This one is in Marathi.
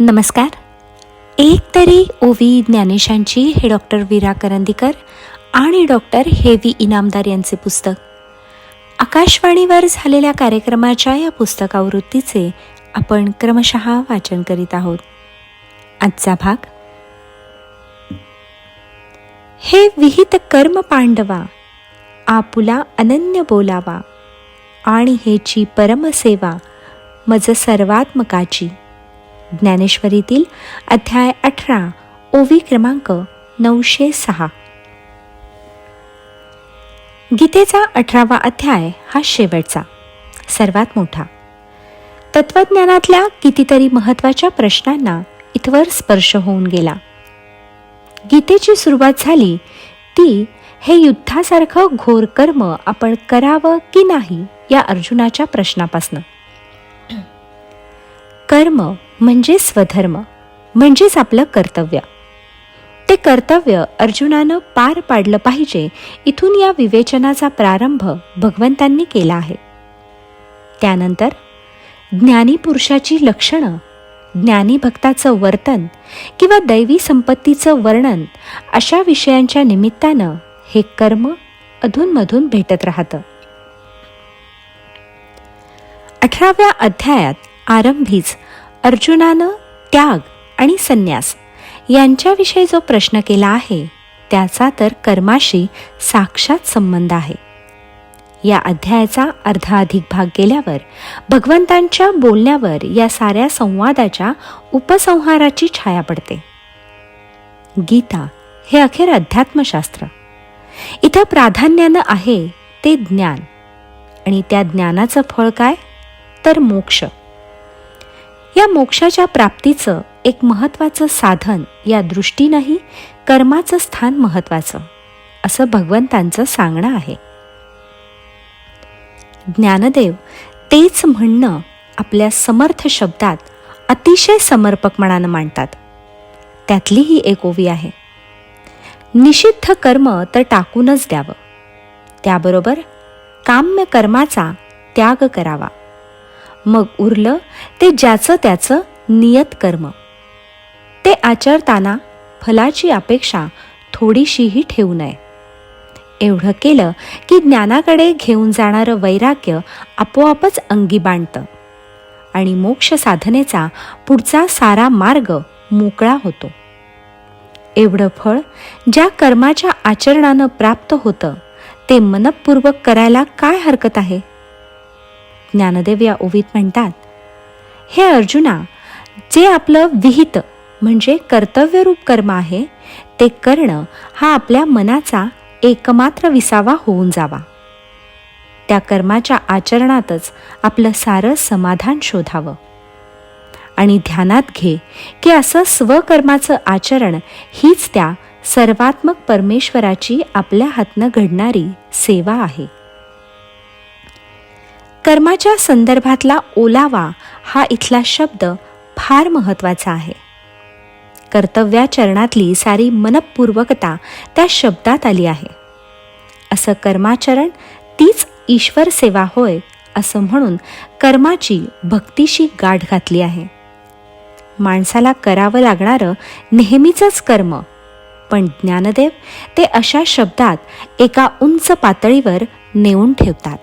नमस्कार. एक तरी ओवी ज्ञानेशांची हे डॉक्टर विरा करंदीकर आणि डॉक्टर हेवी इनामदार यांचे पुस्तक. आकाशवाणीवर झालेल्या कार्यक्रमाच्या या पुस्तकावृत्तीचे आपण क्रमशः वाचन करीत आहोत. आजचा भाग. हे विहित कर्म पांडवा आपुला अनन्य बोलावा आणि हेची परमसेवा मज सर्वात्मकाची. ज्ञानेश्वरीतील अध्याय अठरा ओवी क्रमांक नऊशे सहा. गीतेचा अठरावा अध्याय हा शेवटचा सर्वात मोठा. तत्वज्ञानातल्या कितीतरी महत्त्वाच्या प्रश्नांना इथवर स्पर्श होऊन गेला. गीतेची सुरुवात झाली ती हे युद्धासारखं घोर कर्म आपण करावं की नाही? या अर्जुनाच्या प्रश्नापासनं. कर्म म्हणजे स्वधर्म म्हणजेच आपलं कर्तव्य. ते कर्तव्य अर्जुनानं पार पाडलं पाहिजे इथून या विवेचनाचा प्रारंभ भगवंतांनी केला आहे. त्यानंतर ज्ञानी पुरुषाची लक्षणं ज्ञानी भक्ताचं वर्तन किंवा दैवी संपत्तीचं वर्णन अशा विषयांच्या निमित्तानं हे कर्म अधूनमधून भेटत राहतं. अठराव्या अध्यायात आरंभीच अर्जुनानं त्याग आणि संन्यास यांच्याविषयी जो प्रश्न केला आहे त्याचा तर कर्माशी साक्षात संबंध आहे. या अध्यायाचा अर्धा अधिक भाग गेल्यावर भगवंतांच्या बोलण्यावर या साऱ्या संवादाच्या उपसंहाराची छाया पडते. गीता हे अखेर अध्यात्मशास्त्र. इथं प्राधान्यानं आहे ते ज्ञान. आणि त्या ज्ञानाचं फळ काय? तर मोक्ष. या मोक्षाच्या प्राप्तीचं एक महत्वाचं साधन या दृष्टीनंही कर्माचं स्थान महत्वाचं असं भगवंतांचं सांगणं आहे. ज्ञानदेव तेच म्हणणं आपल्या समर्थ शब्दात अतिशय समर्पक मनानं मांडतात. त्यातली ही एक ओवी आहे. निषिद्ध कर्म तर टाकूनच द्यावं. त्याबरोबर काम्य कर्माचा त्याग करावा. मग उरलं ते ज्याचं त्याचं नियत कर्म. ते आचरताना फलाची अपेक्षा थोडीशीही ठेवू नये. एवढं केलं की ज्ञानाकडे घेऊन जाणारं वैराग्य आपोआपच अंगी बांधतं आणि मोक्ष साधनेचा पुढचा सारा मार्ग मोकळा होतो. एवढं फळ ज्या कर्माच्या आचरणानं प्राप्त होतं ते मनपूर्वक करायला काय हरकत आहे? ज्ञानदेव या ओवीत म्हणतात हे अर्जुना जे आपलं विहित म्हणजे कर्तव्यरूप कर्म आहे ते करणं हा आपल्या मनाचा एकमात्र विसावा होऊन जावा. त्या कर्माच्या आचरणातच आपलं सारं समाधान शोधावं. आणि ध्यानात घे की असं स्वकर्माचं आचरण हीच त्या सर्वात्मक परमेश्वराची आपल्या हातनं घडणारी सेवा आहे. कर्माच्या संदर्भातला ओलावा हा इथला शब्द फार महत्त्वाचा आहे. कर्तव्याचरणातली सारी मनपूर्वकता त्या शब्दात आली आहे. असं कर्माचरण तीच ईश्वर सेवा होय असं म्हणून कर्माची भक्तीशी गाठ घातली आहे. माणसाला करावं लागणारं नेहमीचंच कर्म पण ज्ञानदेव ते अशा शब्दात एका उंच पातळीवर नेऊन ठेवतात.